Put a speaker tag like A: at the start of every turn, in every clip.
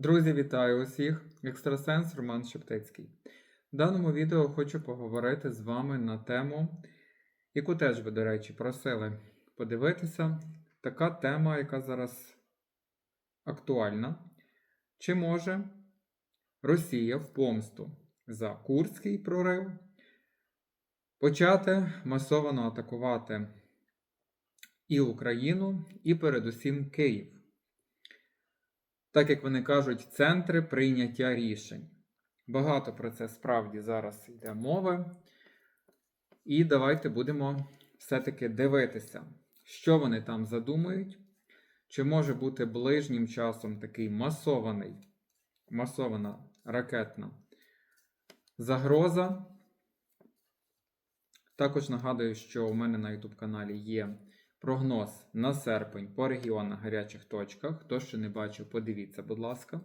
A: Друзі, вітаю усіх! Екстрасенс Роман Шептицький. В даному відео хочу поговорити з вами на тему, яку теж ви, до речі, просили подивитися. Така тема, яка зараз актуальна. Чи може Росія в помсту за Курський прорив почати масово атакувати і Україну, і передусім Київ? Так як вони кажуть, центри прийняття рішень. Багато про це справді зараз йде мови. І давайте будемо все-таки дивитися, що вони там задумують, чи може бути ближнім часом такий масований, масована ракетна загроза. Також нагадую, що у мене на YouTube каналі є Прогноз на серпень по регіонах гарячих точках. Хто ще не бачив, подивіться, будь ласка.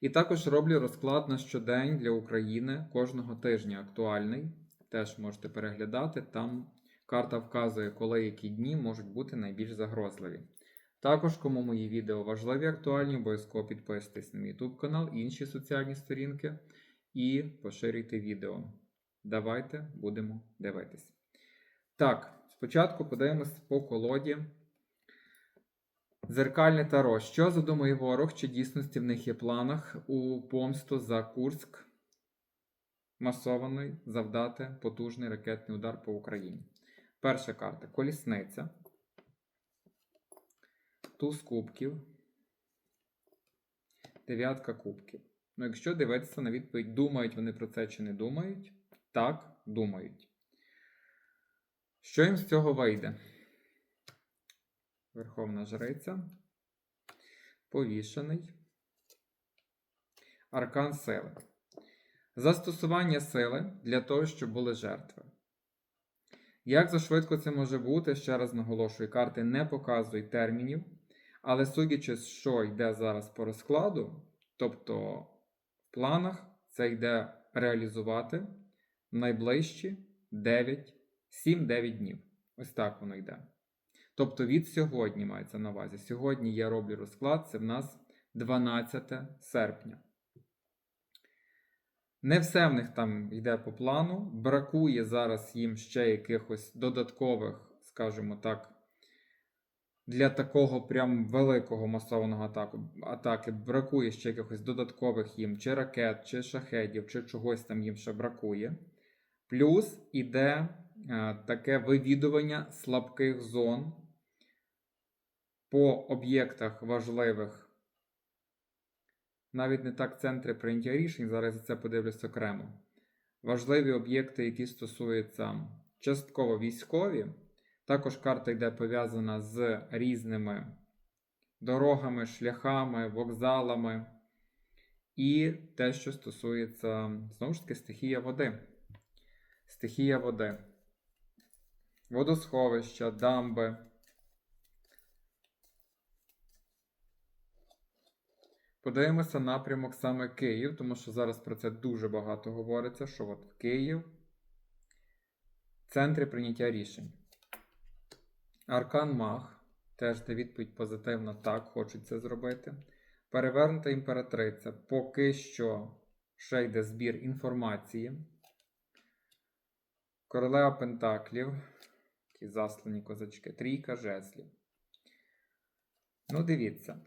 A: І також роблю розклад на щодень для України кожного тижня актуальний. Теж можете переглядати. Там карта вказує, коли які дні можуть бути найбільш загрозливі. Також, кому мої відео важливі, актуальні, обов'язково підписуйтесь на мій YouTube канал, інші соціальні сторінки і поширюйте відео. Давайте будемо дивитись. Так. Спочатку подивимось по колоді. Зеркальне таро. Що задумує ворог? Чи дійсності в них є планах у помсту за Курськ масований завдати потужний ракетний удар по Україні? Перша карта колісниця. Туз кубків. Дев'ятка кубків. Ну, якщо дивитися на відповідь, думають вони про це чи не думають? Так, думають. Що їм з цього вийде? Верховна Жриця. Повішений. Аркан сили. Застосування сили для того, щоб були жертви. Як зашвидко це може бути, ще раз наголошую, карти не показують термінів. Але судячи, що йде зараз по розкладу, тобто в планах це йде реалізувати найближчі 9 7-9 днів. Ось так воно йде. Тобто від сьогодні мається на увазі. Сьогодні я роблю розклад, це в нас 12 серпня. Не все в них там йде по плану. Бракує зараз їм ще якихось додаткових, скажімо так, для такого прям великого масованого атаку, атаки бракує ще якихось додаткових їм чи ракет, чи шахедів, чи чогось там їм ще бракує. Плюс іде таке вивідування слабких зон по об'єктах важливих. Навіть не так центри прийняття рішень, зараз за це подивлюсь окремо. Важливі об'єкти, які стосуються частково військові. Також карта йде пов'язана з різними дорогами, шляхами, вокзалами. І те, що стосується, знову ж таки, стихія води. Стихія води водосховища, дамби. Подивимося напрямок саме Київ, тому що зараз про це дуже багато говориться, що от Київ в центрі прийняття рішень. Аркан Мах. Теж де відповідь позитивна, так, хочуть це зробити. Перевернута імператриця. Поки що ще йде збір інформації. Королева Пентаклів. Такі заслані козачки. Трійка жезлів. Ну, дивіться.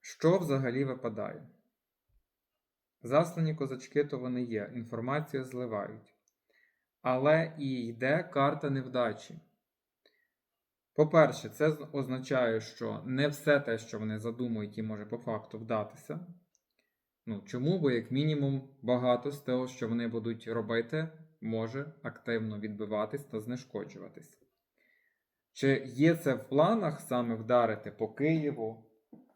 A: Що взагалі випадає? Заслані козачки то вони є. Інформацію зливають. Але і йде карта невдачі. По-перше, це означає, що не все те, що вони задумують, і може по факту вдатися. Ну, Чому? Бо, як мінімум, багато з того, що вони будуть робити, може активно відбиватись та знешкоджуватись. Чи є це в планах саме вдарити по Києву,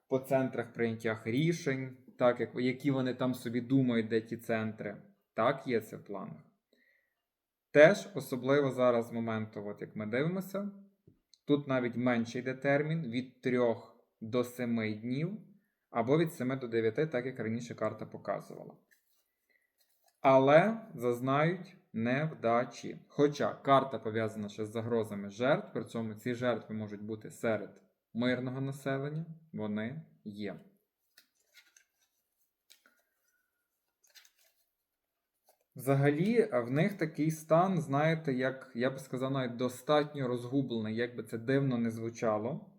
A: по центрах прийняття рішень, так, як, які вони там собі думають, де ті центри? Так, є це в планах. Теж, особливо зараз з моменту, от як ми дивимося, тут навіть менший йде термін від 3 до 7 днів або від 7 до 9, так як раніше карта показувала. Але зазнають невдачі. Хоча карта пов'язана ще з загрозами жертв, при цьому ці жертви можуть бути серед мирного населення вони є. Взагалі, е, в них такий стан, знаєте, як я б сказав, навіть достатньо розгублений, як би це дивно не звучало.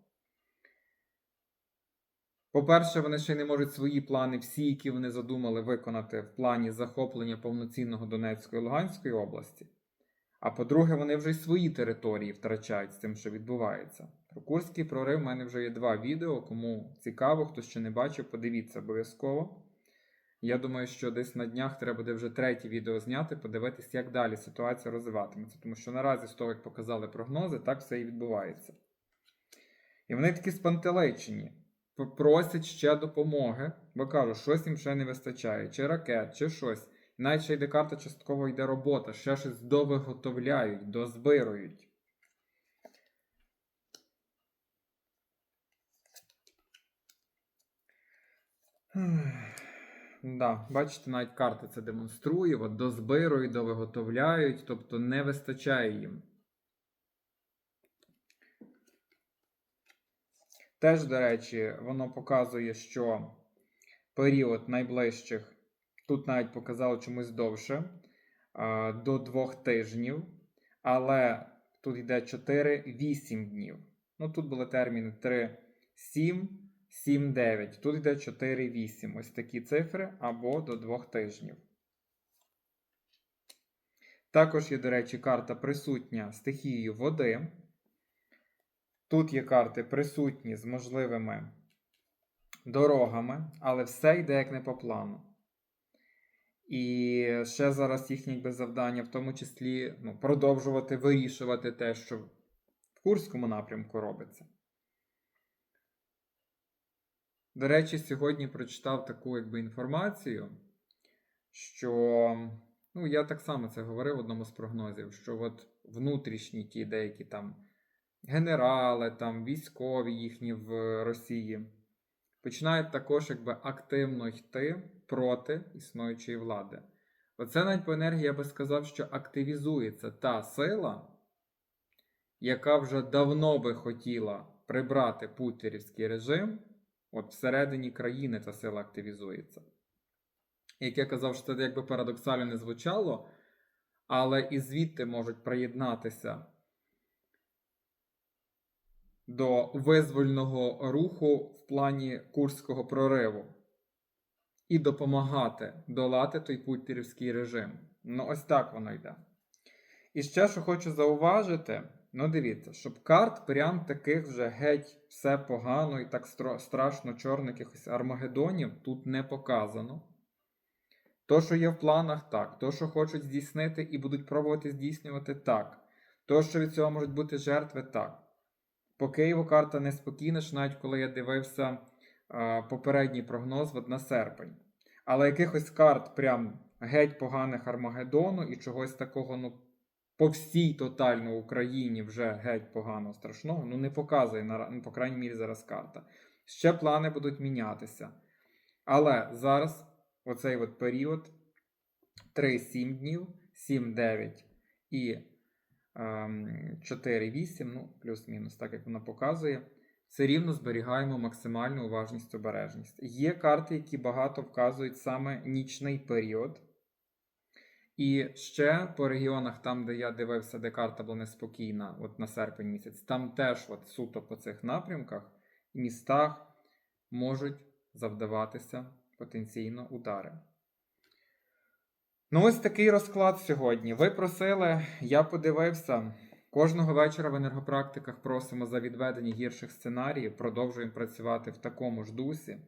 A: По-перше, вони ще не можуть свої плани, всі, які вони задумали виконати в плані захоплення повноцінного Донецької і Луганської області. А по-друге, вони вже й свої території втрачають з тим, що відбувається. Про Курський прорив в мене вже є два відео. Кому цікаво, хто ще не бачив, подивіться обов'язково. Я думаю, що десь на днях треба буде вже третє відео зняти, подивитись, як далі ситуація розвиватиметься. Тому що наразі, з того, як показали прогнози, так все і відбувається. І вони такі спантеличені, просять ще допомоги, бо кажуть, щось їм ще не вистачає, чи ракет, чи щось. Навіть ще йде карта, частково йде робота, ще щось довиготовляють, дозбирують. Да, бачите, навіть карта це демонструє, от дозбирують, довиготовляють, тобто не вистачає їм. Теж, до речі, воно показує, що період найближчих, тут навіть показало чомусь довше, до двох тижнів, але тут йде 4-8 днів. Ну, тут були терміни 3, 7, 7, 9. Тут йде 4, 8. Ось такі цифри або до двох тижнів. Також є, до речі, карта присутня стихією води. Тут є карти присутні з можливими дорогами, але все йде як не по плану. І ще зараз їхнє якби, завдання, в тому числі ну, продовжувати вирішувати те, що в Курському напрямку робиться. До речі, сьогодні прочитав таку якби, інформацію, що ну, я так само це говорив в одному з прогнозів, що от внутрішні ті деякі там генерали, там, військові їхні в Росії починають також якби, активно йти проти існуючої влади. Оце навіть по енергії я би сказав, що активізується та сила, яка вже давно би хотіла прибрати путірівський режим. От всередині країни ця сила активізується. Як я казав, що це якби парадоксально не звучало, але і звідти можуть приєднатися до визвольного руху в плані Курського прориву і допомагати долати той путірівський режим. Ну, ось так воно йде. І ще, що хочу зауважити, ну дивіться, щоб карт прям таких вже геть все погано і так страшно чорних якихось армагедонів тут не показано. То, що є в планах, так. То, що хочуть здійснити і будуть пробувати здійснювати, так. То, що від цього можуть бути жертви, так. По Києву карта неспокійна, ж навіть коли я дивився попередній прогноз на серпень. Але якихось карт прям геть поганих Армагеддону і чогось такого, ну, по всій тотально Україні вже геть поганого страшного, ну не показує, на- ну, по крайній мірі, зараз карта. Ще плани будуть мінятися. Але зараз, оцей от період 3-7 днів, 7-9 і 4-8, ну, плюс-мінус, так як воно показує, все рівно зберігаємо максимальну уважність обережність. Є карти, які багато вказують саме нічний період. І ще по регіонах, там, де я дивився, де карта була неспокійна, от на серпень місяць, там теж от суто по цих напрямках, містах можуть завдаватися потенційно удари. Ну, ось такий розклад сьогодні. Ви просили, я подивився. Кожного вечора в енергопрактиках просимо за відведення гірших сценаріїв. Продовжуємо працювати в такому ж дусі.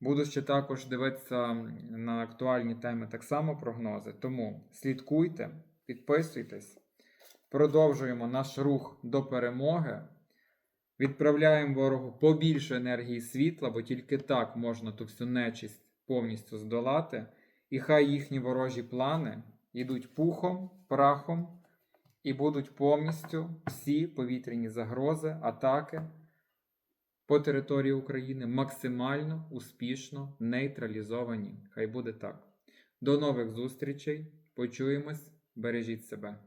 A: Буду ще також дивитися на актуальні теми так само прогнози. Тому слідкуйте, підписуйтесь, продовжуємо наш рух до перемоги. Відправляємо ворогу побільше енергії світла, бо тільки так можна ту всю нечисть повністю здолати. І хай їхні ворожі плани йдуть пухом, прахом і будуть повністю всі повітряні загрози, атаки по території України максимально успішно нейтралізовані. Хай буде так. До нових зустрічей. Почуємось. Бережіть себе.